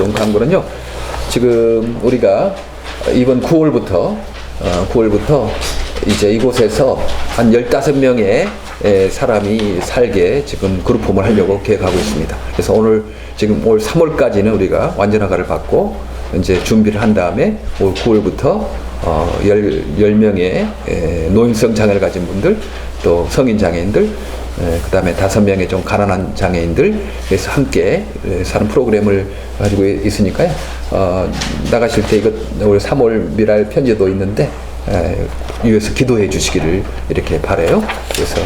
좀간 거는요. 지금 우리가 이번 9월부터 어, 9월부터 이제 이곳에서 한 15명의 사람이 살게 지금 그룹홈을 하려고 계획하고 있습니다. 그래서 오늘 지금 올 3월까지는 우리가 완전 허가를 받고 이제 준비를 한 다음에 올 9월부터 어, 10, 10 명의 노인성 장애를 가진 분들 또 성인 장애인들 그 다음에 다섯 명의 좀 가난한 장애인들 그래서 함께 에, 사는 프로그램을 가지고 있으니까요. 어, 나가실 때 이거 올 3월 미랄 편지도 있는데 에, 위해서 기도해 주시기를 이렇게 바래요. 그래서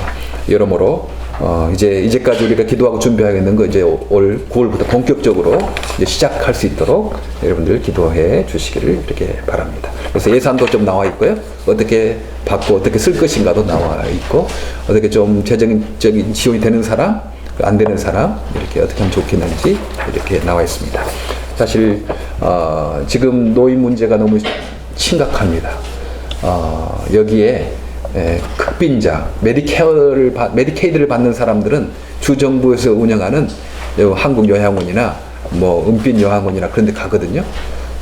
여러모로 어, 이제 이제까지 우리가 기도하고 준비하겠는 거 이제 올 9월부터 본격적으로 이제 시작할 수 있도록 여러분들 기도해 주시기를 이렇게 바랍니다. 그래서 예산도 좀 나와 있고요. 어떻게 받고 어떻게 쓸 것인가도 나와 있고 어떻게 좀 재정적인 지원이 되는 사람, 안 되는 사람 이렇게 어떻게 하면 좋겠는지 이렇게 나와 있습니다. 사실 어, 지금 노인 문제가 너무 심각합니다. 어, 여기에 에, 극빈자, 메디케어를 받- 메디케이드를 받는 사람들은 주 정부에서 운영하는 요 한국 요양원이나 뭐 은빛 요양원이나 그런 데 가거든요.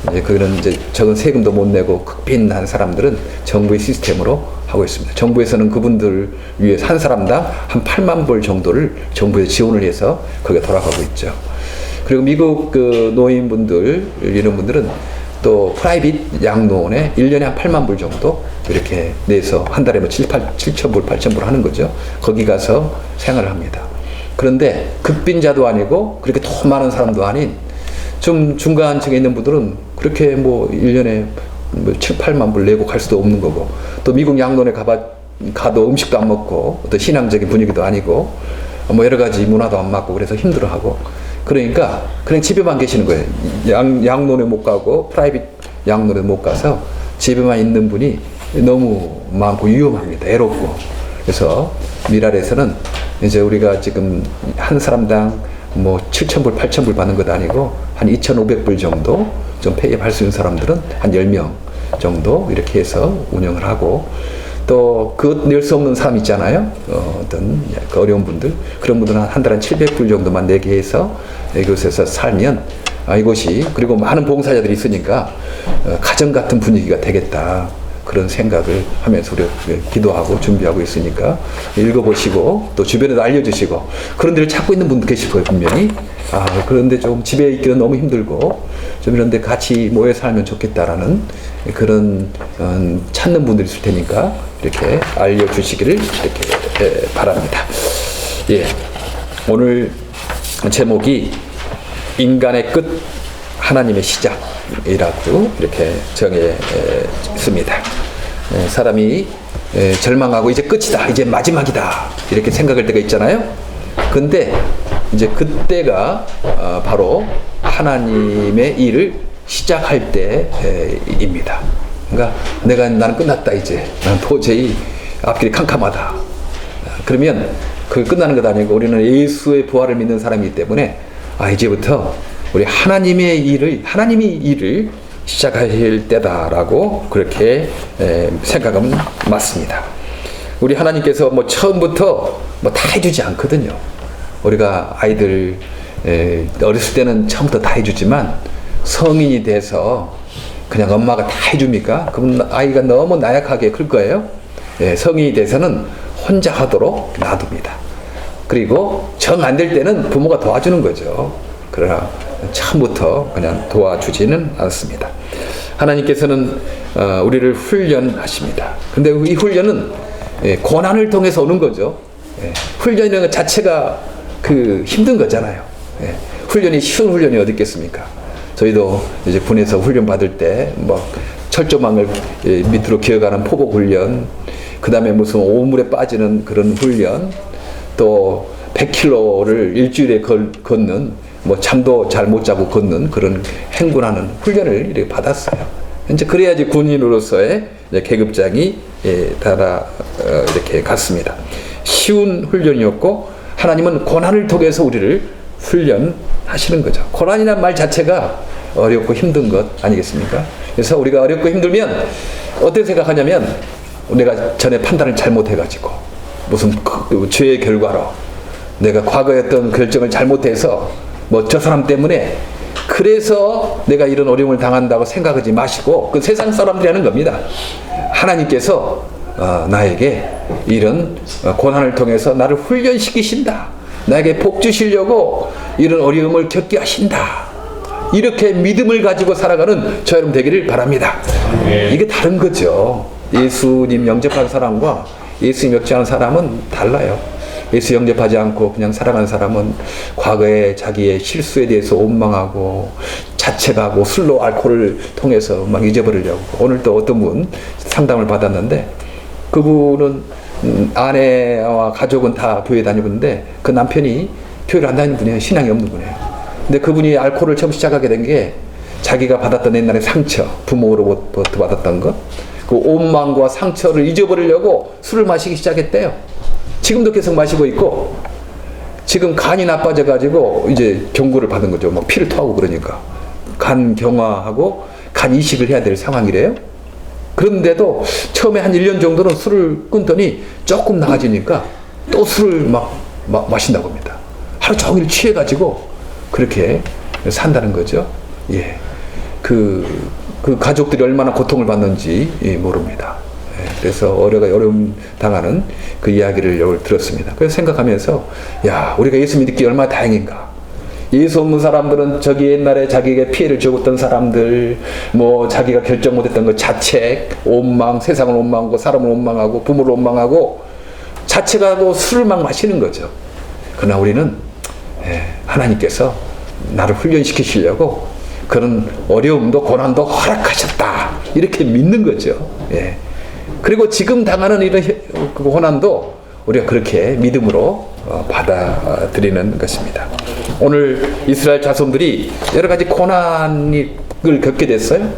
이제 그런 이제 적은 세금도 못 내고 극빈한 사람들은 정부의 시스템으로 하고 있습니다. 정부에서는 그분들 위해 한 사람당 한 8만 불 정도를 정부에 지원을 해서 거기에 돌아가고 있죠. 그리고 미국 그 노인분들 이런 분들은 또 프라이빗 양로원에 1년에 한 8만 불 정도 이렇게 내서 한 달에 뭐 7, 8, 7천 불, 8천 불 하는 거죠. 거기 가서 생활을 합니다. 그런데 극빈자도 아니고 그렇게 더 많은 사람도 아닌 좀 중간층에 있는 분들은 그렇게 뭐 1년에 뭐 7, 8만 불 내고 갈 수도 없는 거고 또 미국 양론에 가봐, 가도 음식도 안 먹고 어떤 신앙적인 분위기도 아니고 뭐 여러 가지 문화도 안 맞고 그래서 힘들어하고 그러니까 그냥 집에만 계시는 거예요. 양, 양론에 못 가고 프라이빗 양론에 못 가서 집에만 있는 분이 너무 많고 위험합니다. 애롭고. 그래서 미랄에서는 이제 우리가 지금 한 사람당 뭐 7,000불, 8,000불 받는 것 아니고 한 2,500불 정도 좀 페이할 수 있는 사람들은 한 10명 정도 이렇게 해서 운영을 하고 또 그것 낼 수 없는 사람 있잖아요. 어, 어떤 그 어려운 분들 그런 분들은 한 달에 한 700불 정도만 내게 해서 이곳에서 살면 아, 이곳이 그리고 많은 봉사자들이 있으니까 어, 가정 같은 분위기가 되겠다. 그런 생각을 하면서 우리가 기도하고 준비하고 있으니까 읽어보시고 또 주변에도 알려주시고 그런 데를 찾고 있는 분도 계실 거예요 분명히. 아 그런데 좀 집에 있기는 너무 힘들고 좀 이런데 같이 모여 살면 좋겠다라는 그런 어, 찾는 분들이 있을 테니까 이렇게 알려주시기를 이렇게 에, 바랍니다. 예. 오늘 제목이 인간의 끝 하나님의 시작이라고 이렇게 정했습니다. 에, 사람이 에, 절망하고 이제 끝이다, 이제 마지막이다 이렇게 생각할 때가 있잖아요. 근데 이제 그때가 어, 바로 하나님의 일을 시작할 때입니다. 그러니까 내가 나는 끝났다 이제 나는 도저히 앞길이 캄캄하다. 그러면 그 끝나는 것 아니고 우리는 예수의 부활을 믿는 사람이기 때문에 아 이제부터 우리 하나님의 일을 하나님이 일을 시작하실 때다라고 그렇게 에, 생각하면 맞습니다. 우리 하나님께서 뭐 처음부터 뭐 다 해주지 않거든요. 우리가 아이들 에, 어렸을 때는 처음부터 다 해주지만 성인이 돼서 그냥 엄마가 다 해줍니까? 그럼 아이가 너무 나약하게 클 거예요. 예, 성인이 돼서는 혼자 하도록 놔둡니다. 그리고 정 안 될 때는 부모가 도와주는 거죠. 그러나 처음부터 그냥 도와주지는 않습니다. 하나님께서는 어, 우리를 훈련하십니다. 근데 이 훈련은 예, 고난을 통해서 오는 거죠. 예, 훈련이라는 것 자체가 그 힘든 거잖아요. 예, 훈련이 쉬운 훈련이 어디 있겠습니까? 저희도 이제 군에서 훈련 받을 때뭐 철조망을 예, 밑으로 기어가는 포복 훈련, 그 다음에 무슨 오물에 빠지는 그런 훈련, 또 100km를 일주일에 걸, 걷는 뭐 잠도 잘 못 자고 걷는 그런 행군하는 훈련을 이렇게 받았어요. 이제 그래야지 군인으로서의 계급장이 예, 달아 어, 이렇게 갔습니다. 쉬운 훈련이었고 하나님은 고난을 통해서 우리를 훈련하시는 거죠. 고난이란 말 자체가 어렵고 힘든 것 아니겠습니까? 그래서 우리가 어렵고 힘들면 어떻게 생각하냐면 내가 전에 판단을 잘못해가지고 무슨 그 죄의 결과로 내가 과거에 어떤 결정을 잘못해서 뭐 저 사람 때문에 그래서 내가 이런 어려움을 당한다고 생각하지 마시고 그 세상 사람들이 하는 겁니다. 하나님께서 어, 나에게 이런 어, 고난을 통해서 나를 훈련시키신다. 나에게 복 주시려고 이런 어려움을 겪게 하신다. 이렇게 믿음을 가지고 살아가는 저 여러분 되기를 바랍니다. 이게 다른 거죠. 예수님 영접한 사람과 예수님 영접하는 사람은 달라요. 예수 영접하지 않고 그냥 살아가는 사람은 과거에 자기의 실수에 대해서 원망하고 자책하고 술로 알코올을 통해서 막 잊어버리려고 오늘 또 어떤 분 상담을 받았는데 그분은 음, 아내와 가족은 다 교회 다니고 있는데 그 남편이 교회를 안 다니는 분이에요. 신앙이 없는 분이에요. 근데 그분이 알코올을 처음 시작하게 된 게 자기가 받았던 옛날의 상처, 부모로부터 받았던 것, 그 원망과 상처를 잊어버리려고 술을 마시기 시작했대요. 지금도 계속 마시고 있고, 지금 간이 나빠져 가지고 이제 경고를 받은 거죠. 막 피를 토하고 그러니까 간 경화하고 간 이식을 해야 될 상황이래요. 그런데도 처음에 한 1년 정도는 술을 끊더니 조금 나아지니까 또 술을 막 마, 마신다고 합니다. 하루 종일 취해가지고 그렇게 산다는 거죠. 예. 그, 그 가족들이 얼마나 고통을 받는지 예, 모릅니다. 예, 그래서 어려가 어려움 당하는 그 이야기를 오늘 들었습니다. 그래서 생각하면서 야 우리가 예수 믿기 얼마나 다행인가. 예수 없는 사람들은 저기 옛날에 자기에게 피해를 주었던 사람들, 뭐 자기가 결정 못했던 그 자책, 원망, 세상을 원망하고 사람을 원망하고 부모를 원망하고 자책하고 술을 막 마시는 거죠. 그러나 우리는 예, 하나님께서 나를 훈련시키시려고 그런 어려움도 고난도 허락하셨다. 이렇게 믿는 거죠. 예. 그리고 지금 당하는 이런 혀- 그 고난도 우리가 그렇게 믿음으로 어, 받아들이는 것입니다. 오늘 이스라엘 자손들이 여러 가지 고난을 겪게 됐어요.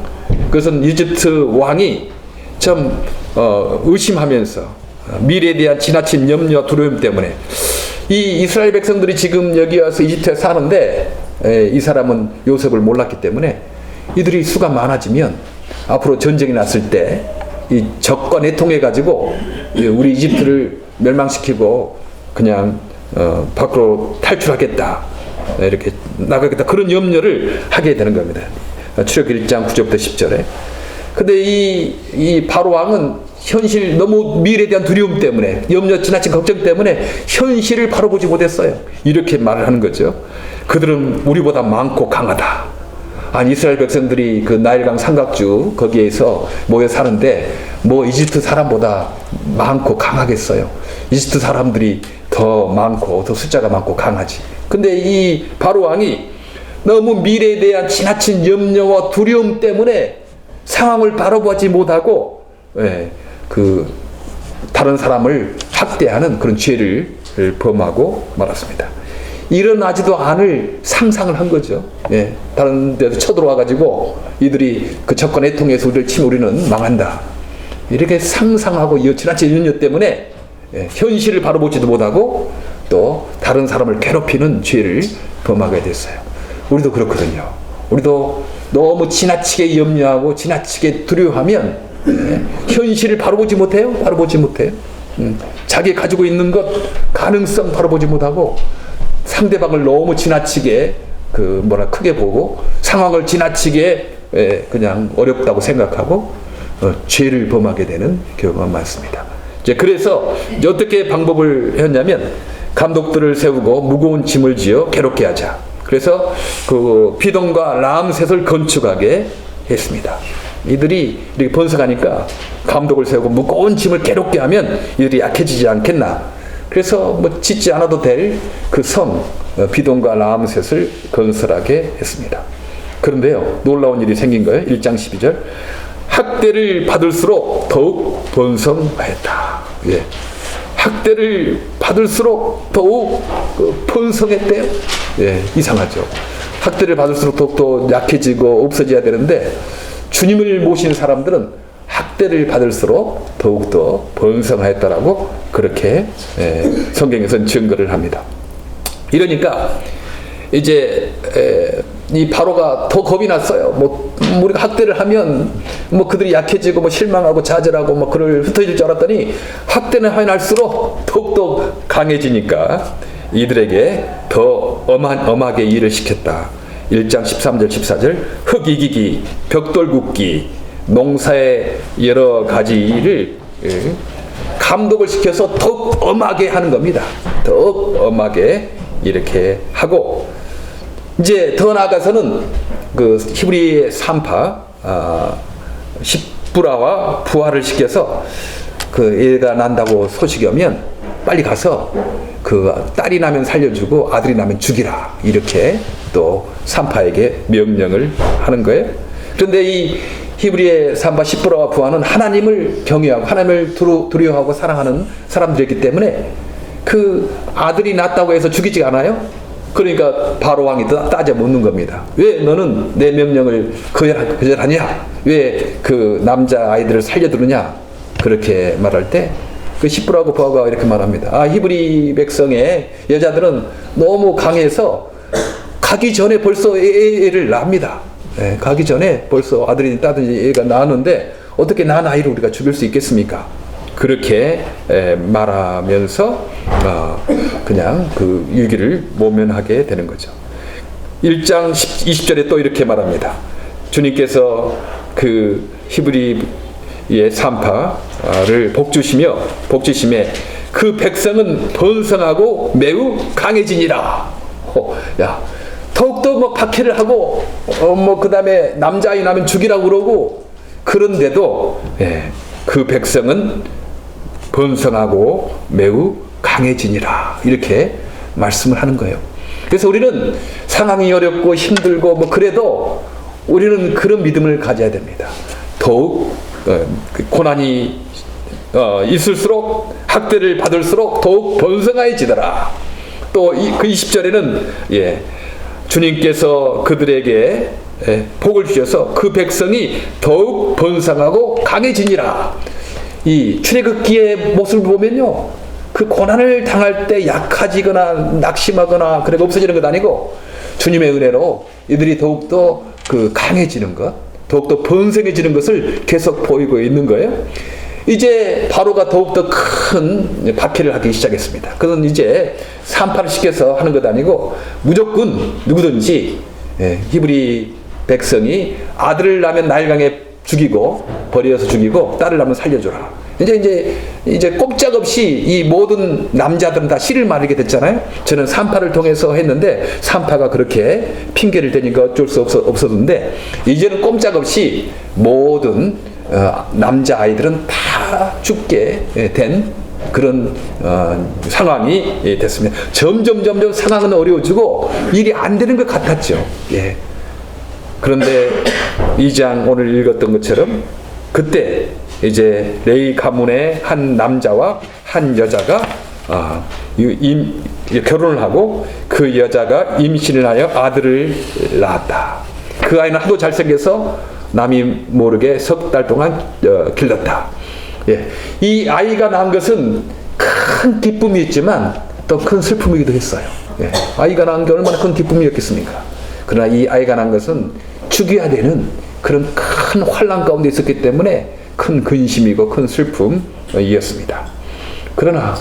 그것은 이집트 왕이 좀 어, 의심하면서 어, 미래에 대한 지나친 염려 두려움 때문에 이 이스라엘 백성들이 지금 여기 와서 이집트에 사는데 에, 이 사람은 요셉을 몰랐기 때문에 이들이 수가 많아지면 앞으로 전쟁이 났을 때 이 적과 내통해 가지고 우리 이집트를 멸망시키고 그냥 어, 밖으로 탈출하겠다 이렇게 나가겠다 그런 염려를 하게 되는 겁니다. 출애굽 1장 9절부터 10절에. 근데 이, 이 바로 왕은 현실 너무 미래에 대한 두려움 때문에 염려 지나친 걱정 때문에 현실을 바로 보지 못했어요. 이렇게 말을 하는 거죠. 그들은 우리보다 많고 강하다. 아니 이스라엘 백성들이 그 나일강 삼각주 거기에서 모여 사는데 뭐 이집트 사람보다 많고 강하겠어요. 이집트 사람들이 더 많고 더 숫자가 많고 강하지. 근데 이 바로 왕이 너무 미래에 대한 지나친 염려와 두려움 때문에 상황을 바로 보지 못하고 예, 그 다른 사람을 학대하는 그런 죄를 범하고 말았습니다. 일어나지도 않을 상상을 한 거죠. 예, 다른 데서 쳐들어와 가지고 이들이 그 적권에 통해서 우리를 치면 우리는 망한다. 이렇게 상상하고 이 지나친 연료 때문에 예, 현실을 바로 보지도 못하고 또 다른 사람을 괴롭히는 죄를 범하게 됐어요. 우리도 그렇거든요. 우리도 너무 지나치게 염려하고 지나치게 두려워하면 예, 현실을 바로 보지 못해요. 바로 보지 못해요. 음, 자기 가지고 있는 것 가능성 바로 보지 못하고 상대방을 너무 지나치게 그 뭐라 크게 보고 상황을 지나치게 예, 그냥 어렵다고 생각하고 어, 죄를 범하게 되는 경우가 많습니다. 이제 그래서 이제 어떻게 방법을 했냐면 감독들을 세우고 무거운 짐을 지어 괴롭게 하자. 그래서 그 비동과 라암셋을 건축하게 했습니다. 이들이 이렇게 번성하니까 감독을 세우고 무거운 짐을 괴롭게 하면 이들이 약해지지 않겠나. 그래서 뭐 짓지 않아도 될 그 성 비동과 라암셋을 건설하게 했습니다. 그런데요 놀라운 일이 생긴 거예요. 1장 12절 학대를 받을수록 더욱 번성하였다. 예. 학대를 받을수록 더욱 그 번성했대요. 예, 이상하죠. 학대를 받을수록 더욱더 약해지고 없어져야 되는데 주님을 모신 사람들은 학대를 받을수록 더욱더 번성하였다라고 그렇게 예, 성경에서는 증거를 합니다. 이러니까 이제 에, 이 바로가 더 겁이 났어요. 뭐 우리가 학대를 하면 뭐 그들이 약해지고 뭐 실망하고 좌절하고 뭐 그를 흩어질 줄 알았더니 학대는 하면 할수록 더욱더 강해지니까 이들에게 더 엄한, 엄하게 일을 시켰다. 1장 13절 14절 흙 이기기, 벽돌 굽기, 농사의 여러 가지를 예, 감독을 시켜서 더욱 엄하게 하는 겁니다. 더욱 엄하게 이렇게 하고 이제 더 나아가서는 그 히브리의 산파 아, 십부라와 부하를 시켜서 그 애가 난다고 소식이 오면 빨리 가서 그 딸이 나면 살려주고 아들이 나면 죽이라 이렇게 또 산파에게 명령을 하는 거예요. 그런데 이 히브리의 산파 십부라와 부하는 하나님을 경외하고 하나님을 두려워하고 사랑하는 사람들이기 때문에 그 아들이 낳았다고 해서 죽이지 않아요. 그러니까 바로 왕이 따- 따져 묻는 겁니다. 왜 너는 내 명령을 거절- 거절하냐? 왜 그 남자 아이들을 살려두느냐? 그렇게 말할 때 그 시프라고 부하가 이렇게 말합니다. 아 히브리 백성의 여자들은 너무 강해서 가기 전에 벌써 애, 를 낳습니다. 예, 가기 전에 벌써 아들이 따든지 애가 낳았는데 어떻게 낳은 아이를 우리가 죽일 수 있겠습니까? 그렇게 에, 말하면서 어, 그냥 그 위기를 모면하게 되는 거죠. 1장 20절에 또 이렇게 말합니다. 주님께서 그 히브리의 산파를 복주시며 복주심에 그 백성은 번성하고 매우 강해지니라. 어, 야, 더욱더 뭐 박해를 하고 어, 뭐 그다음에 남자아이 나면 죽이라고 그러고 그런데도 예, 그 백성은 번성하고 매우 강해지니라 이렇게 말씀을 하는 거예요. 그래서 우리는 상황이 어렵고 힘들고 뭐 그래도 우리는 그런 믿음을 가져야 됩니다. 더욱 어, 그 고난이 어, 있을수록 학대를 받을수록 더욱 번성해지더라. 또 그 20절에는 예, 주님께서 그들에게 예, 복을 주셔서 그 백성이 더욱 번성하고 강해지니라. 이 출애굽기의 모습을 보면요. 그 고난을 당할 때 약해지거나 낙심하거나 그래 없어지는 것 아니고 주님의 은혜로 이들이 더욱더 그 강해지는 것, 더욱더 번성해지는 것을 계속 보이고 있는 거예요. 이제 바로가 더욱더 큰 박해를 하기 시작했습니다. 그건 이제 산파를 시켜서 하는 것 아니고 무조건 누구든지 예, 히브리 백성이 아들을 낳으면 나일강에 죽이고 버려서 죽이고 딸을 낳으면 살려줘라. 이제 이제 이제 꼼짝없이 이 모든 남자들은 다 씨를 마르게 됐잖아요. 저는 산파를 통해서 했는데 산파가 그렇게 핑계를 대니까 어쩔 수 없어, 없었는데 이제는 꼼짝없이 모든 어, 남자 아이들은 다 죽게 예, 된 그런 어, 상황이 예, 됐습니다. 점점 점점 상황은 어려워지고 일이 안 되는 것 같았죠. 예. 그런데 이 장 오늘 읽었던 것처럼 그때 이제 레이 가문의 한 남자와 한 여자가 아, 이- 임, 결혼을 하고 그 여자가 임신을 하여 아들을 낳았다. 그 아이는 하도 잘생겨서 남이 모르게 석 달 동안 어, 길렀다. 예. 이 아이가 낳은 것은 큰 기쁨이었지만 또 큰 슬픔이기도 했어요. 예. 아이가 낳은 게 얼마나 큰 기쁨이었겠습니까? 그러나 이 아이가 낳은 것은 죽여야 되는 그런 큰 환란 가운데 있었기 때문에 큰 근심이고 큰 슬픔이었습니다. 그러나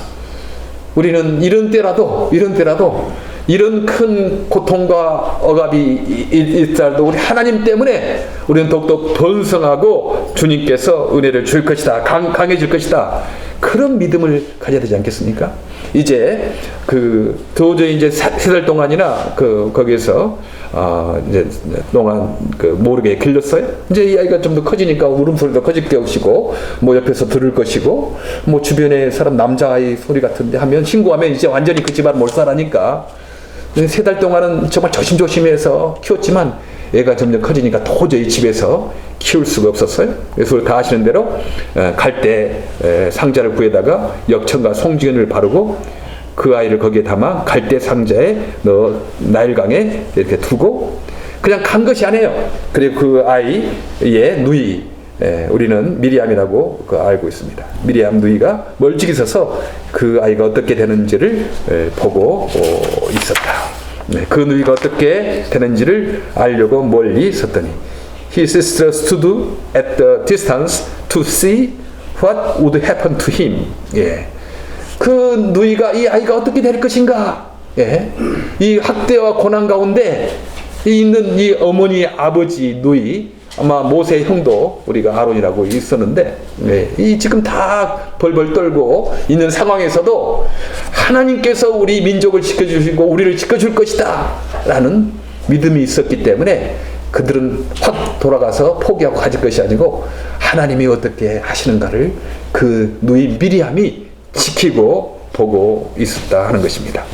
우리는 이런 때라도 이런 때라도 이런 큰 고통과 억압이 있더라도 우리 하나님 때문에 우리는 더욱더 번성하고 주님께서 은혜를 줄 것이다 강, 강해질 것이다 그런 믿음을 가져야 되지 않겠습니까? 이제 그 도저히 이제 세 달 동안이나 그 거기에서 아 이제 동안 그 모르게 길렀어요. 이제 이 아이가 좀 더 커지니까 울음소리도 커질 게 없이고 뭐 옆에서 들을 것이고 뭐 주변에 사람 남자 아이 소리 같은데 하면 신고하면 이제 완전히 그 집안 몰살하니까 세 달 동안은 정말 조심조심해서 키웠지만 애가 점점 커지니까 도저히 집에서 키울 수가 없었어요. 그래서 다 아시는 대로 갈 때 상자를 구해다가 역청과 송지은을 바르고 그 아이를 거기에 담아 갈대 상자에 넣어 나일강에 이렇게 두고 그냥 간 것이 아니에요. 그리고 그 아이의 누이 에, 우리는 미리암이라고 그 알고 있습니다. 미리암 누이가 멀찍이 서서 그 아이가 어떻게 되는지를 에, 보고 어, 있었다. 네, 그 누이가 어떻게 되는지를 알려고 멀리 섰더니 His sister stood at the distance to see what would happen to him. 예. 그 누이가 이 아이가 어떻게 될 것인가? 예. 이 학대와 고난 가운데 이 있는 이 어머니, 아버지, 누이, 아마 모세 형도 우리가 아론이라고 있었는데, 네, 이 지금 다 벌벌 떨고 있는 상황에서도 하나님께서 우리 민족을 지켜주시고 우리를 지켜줄 것이다. 라는 믿음이 있었기 때문에 그들은 확 돌아가서 포기하고 가질 것이 아니고 하나님이 어떻게 하시는가를 그 누이 미리암이 지키고 보고 있었다 하는 것입니다.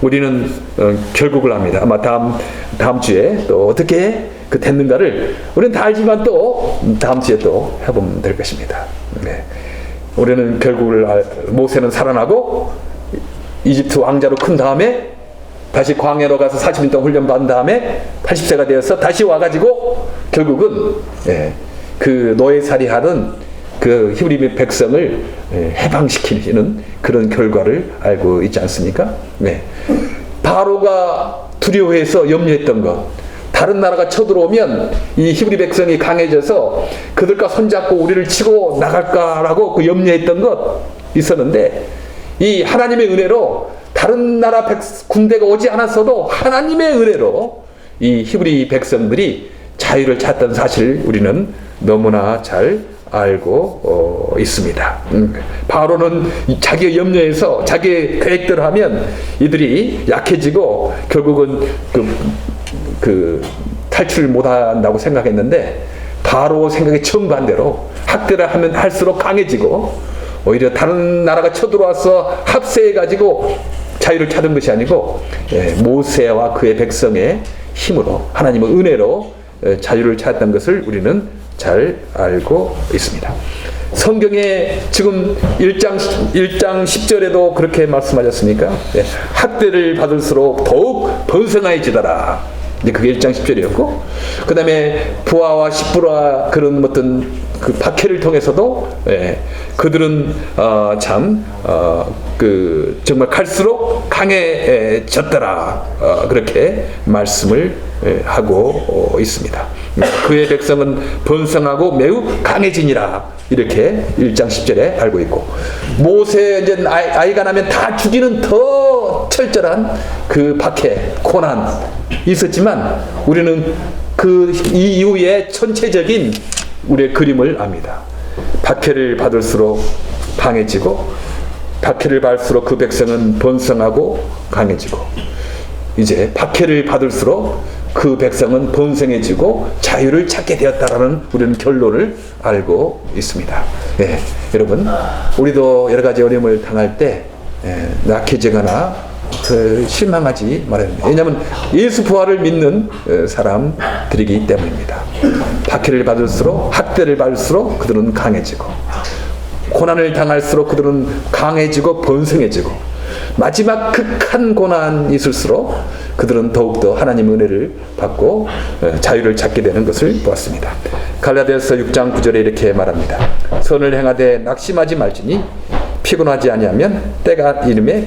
우리는 어, 결국을 합니다. 아마 다음 다음 주에 또 어떻게 그 됐는가를 우리는 다 알지만 또 다음 주에 또 해보면 될 것입니다. 네. 우리는 결국을 알- 모세는 살아나고 이집트 왕자로 큰 다음에 다시 광야로 가서 40년 동안 훈련 받은 다음에 80세가 되어서 다시 와가지고 결국은 예, 그 노예살이 하는 그 히브리 백성을 예, 해방시키는 그런 결과를 알고 있지 않습니까? 네. 바로가 두려워해서 염려했던 것. 다른 나라가 쳐들어오면 이 히브리 백성이 강해져서 그들과 손잡고 우리를 치고 나갈까라고 그 염려했던 것 있었는데 이 하나님의 은혜로 다른 나라 백, 군대가 오지 않았어도 하나님의 은혜로 이 히브리 백성들이 자유를 찾던 사실을 우리는 너무나 잘 알고 어, 있습니다. 음, 바로는 이 자기의 염려에서 자기의 계획대로 하면 이들이 약해지고 결국은 그, 그 탈출을 못한다고 생각했는데 바로 생각의 정반대로 학대를 하면 할수록 강해지고 오히려 다른 나라가 쳐들어와서 합세해가지고 자유를 찾은 것이 아니고 예, 모세와 그의 백성의 힘으로 하나님의 은혜로 예, 자유를 찾았던 것을 우리는 잘 알고 있습니다. 성경에 지금 1장, 1장 10절에도 그렇게 말씀하셨습니까? 예, 학대를 받을수록 더욱 번성해지더라. 이제 그게 1장 10절이었고, 그 다음에 부하와 십부라 그런 어떤 그 박해를 통해서도 예, 그들은 어, 참, 어, 그 정말 갈수록 강해졌더라. 어, 그렇게 말씀을 예, 하고 어, 있습니다. 그의 백성은 번성하고 매우 강해지니라. 이렇게 1장 10절에 알고 있고 모세 이제 아이, 아이가 나면 다 죽이는 더 철저한 그 박해, 고난 있었지만 우리는 그 이후에 전체적인 우리의 그림을 압니다. 박해를 받을수록 강해지고 박해를 받을수록 그 백성은 번성하고 강해지고 이제 박해를 받을수록 그 백성은 번성해지고 자유를 찾게 되었다라는 우리는 결론을 알고 있습니다. 예, 여러분, 우리도 여러 가지 어려움을 당할 때 예, 낙해지거나 그 실망하지 말아야 합니다. 왜냐하면 예수 부활을 믿는 어, 사람들이기 때문입니다. 박해를 받을수록 학대를 받을수록 그들은 강해지고 고난을 당할수록 그들은 강해지고 번성해지고 마지막 극한 고난이 있을수록 그들은 더욱더 하나님의 은혜를 받고 어, 자유를 찾게 되는 것을 보았습니다. 갈라디아서 6장 9절에 이렇게 말합니다. 선을 행하되 낙심하지 말지니 피곤하지 아니하면 때가 이름에